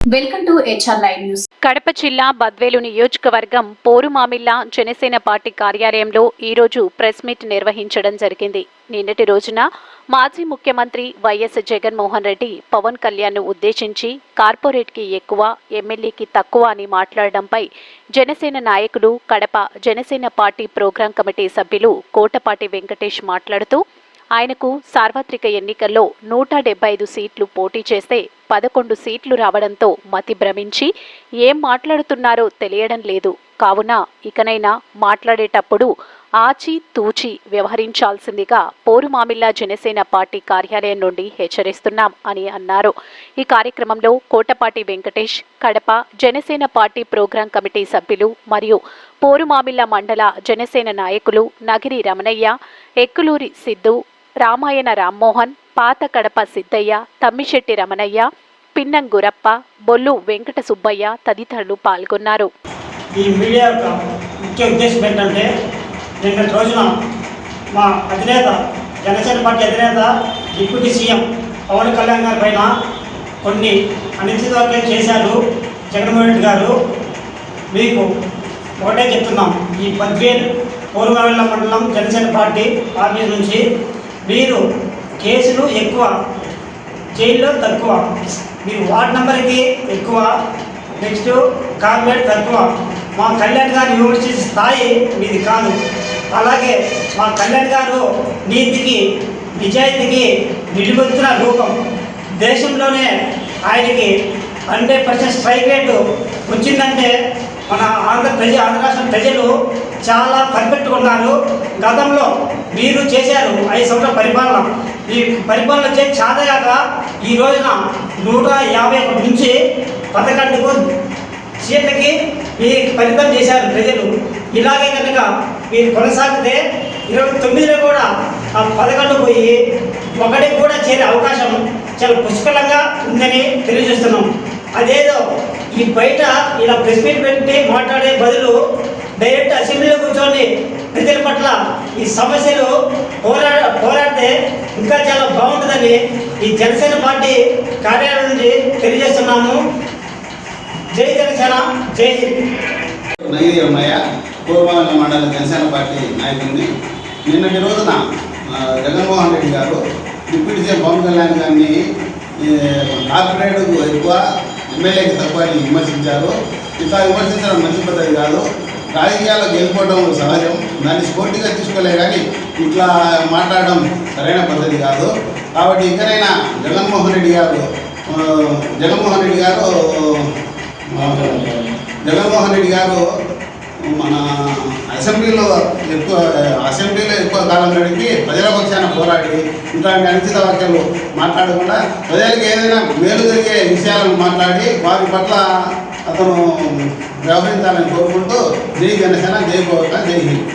Welcome to HR live news. Kadapa జిల్లా బద్వేలు నియోజకవర్గం Porumamilla Janasena party కార్యాలయంలో ఈరోజు ప్రెస్ మీట్ నిర్వహించడం జరిగింది. నిన్నటి రోజున మాజీ ముఖ్యమంత్రి వైఎస్ జగన్మోహన్ రెడ్డి పవన్ కళ్యాణ్ను ఉద్దేశించి కార్పొరేట్కి ఎక్కువ ఎమ్మెల్యేకి తక్కువ అని మాట్లాడడంపై జనసేన నాయకుడు Kadapa Janasena party program committee సభ్యులు కోటపాటి వెంకటేష్ మాట్లాడుతూ ఆయనకు సార్వత్రిక ఎన్నికల్లో నూట డెబ్బై ఐదు సీట్లు పోటీ చేస్తే పదకొండు సీట్లు రావడంతో మతి భ్రమించి ఏం మాట్లాడుతున్నారో తెలియడం లేదు. కావున ఇకనైనా మాట్లాడేటప్పుడు ఆచి తూచి వ్యవహరించాల్సిందిగా పోరుమామిల్లా జనసేన పార్టీ కార్యాలయం నుండి హెచ్చరిస్తున్నాం అని అన్నారు. ఈ కార్యక్రమంలో Kotapati Venkatesh Kadapa Janasena party program committee సభ్యులు మరియు పోరుమామిల్ల మండల జనసేన నాయకులు నగిరి రమణయ్య ఎక్కులూరి సిద్ధు రామాయణ రామ్మోహన్ పాత కడప సిద్ధయ్య తమ్మిశెట్టి రమణయ్య పిన్నం గురప్ప బొల్లు వెంకట సుబ్బయ్య తదితరులు పాల్గొన్నారు. ఈ మీడియా యొక్క ముఖ్య ఉద్దేశం ఏంటంటే నిన్నటి రోజున మా అధినేత జనసేన పార్టీ అధినేత డిప్యూటీ సీఎం పవన్ కళ్యాణ్ గారి పైన కొన్ని అనిశ్చిత వ్యాఖ్యలు చేశారు జగన్మోహన్ రెడ్డి గారు. మీకు ఒకటే చెప్తున్నాం ఈ పద్వేల్ పూర్వవేళ్ళ మండలం జనసేన పార్టీ ఆఫీస్ నుంచి మీరు కేసులు ఎక్కువ జైల్లో తక్కువ మీరు వార్డ్ నెంబర్కి ఎక్కువ నెక్స్ట్ కార్పొరేట్ తక్కువ. మా కళ్యాణ్ గారి యూనివర్సిటీ స్థాయి మీది కాదు. అలాగే మా కళ్యాణ్ గారు నీతికి నిజాయితీకి నిలువెత్తున రూపం. దేశంలోనే ఆయనకి హండ్రెడ్ పర్సెంట్ స్ట్రైక్ రేటు వచ్చిందంటే మన ఆంధ్ర ప్రజ ఆంధ్ర రాష్ట్ర ప్రజలు చాలా పర్ఫెక్ట్గా ఉన్నారు గతంలో మీరు చేశారు ఐదు సంవత్సరాల పరిపాలన. ఈ పరిపాలన చే చాదయాక ఈ రోజున నూట యాభై ఒకటి నుంచి పదకొండుకు సీట్లకి మీరు ఫలితం చేశారు ప్రజలు. ఇలాగే కనుక మీరు కొనసాగితే ఇరవై తొమ్మిదిలో కూడా ఆ పథకాలు పోయి ఒకటికి కూడా చేరే అవకాశం చాలా పుష్కలంగా ఉందని తెలియజేస్తున్నాం. అదేదో ఈ బయట ఇలా ప్రెస్ మీట్ పెట్టి మాట్లాడే బదులు డైరెక్ట్ అసెంబ్లీలో కూర్చొని ప్రజల పట్ల ఈ సమస్యలు పోరా పోరాడితే ఇంకా చాలా బాగుంటుందని ఈ జనసేన పార్టీ కార్యాలయం నుండి తెలియజేస్తున్నాము జై జనసేన జై హింద్. నగిరి మండల జనసేన పార్టీ నాయకుడిని. నిన్నటి రోజున జగన్మోహన్ రెడ్డి గారు డిప్యూటీ సీఎం పవన్ కళ్యాణ్ గారిని ఈ, కార్పొరేట్కు ఎక్కువ ఎమ్మెల్యేకి తక్కువ విమర్శించారు. ఇట్లా విమర్శించడం మంచి పద్ధతి కాదు. రాజకీయాల్లో గెలుపడం సహజం. దాన్ని స్ఫూర్తిగా తీసుకోలే కానీ ఇట్లా మాట్లాడడం సరైన పద్ధతి కాదు. కాబట్టి ఇకనైనా జగన్మోహన్ రెడ్డి గారు జగన్మోహన్ రెడ్డి గారు జగన్మోహన్ రెడ్డి గారు మన అసెంబ్లీలో ఎక్కువ అసెంబ్లీలో ఎక్కువ కాలం నడిపి ప్రజల పక్షాన పోరాడి ఇట్లాంటి అనుచిత వాక్యాలు మాట్లాడకుండా ప్రజలకు ఏదైనా మేలు జరిగే విషయాలను మాట్లాడి వారి పట్ల అతను వ్యవహరించాలని కోరుకుంటూ జై జనసేన జై గోవక జై హింద్.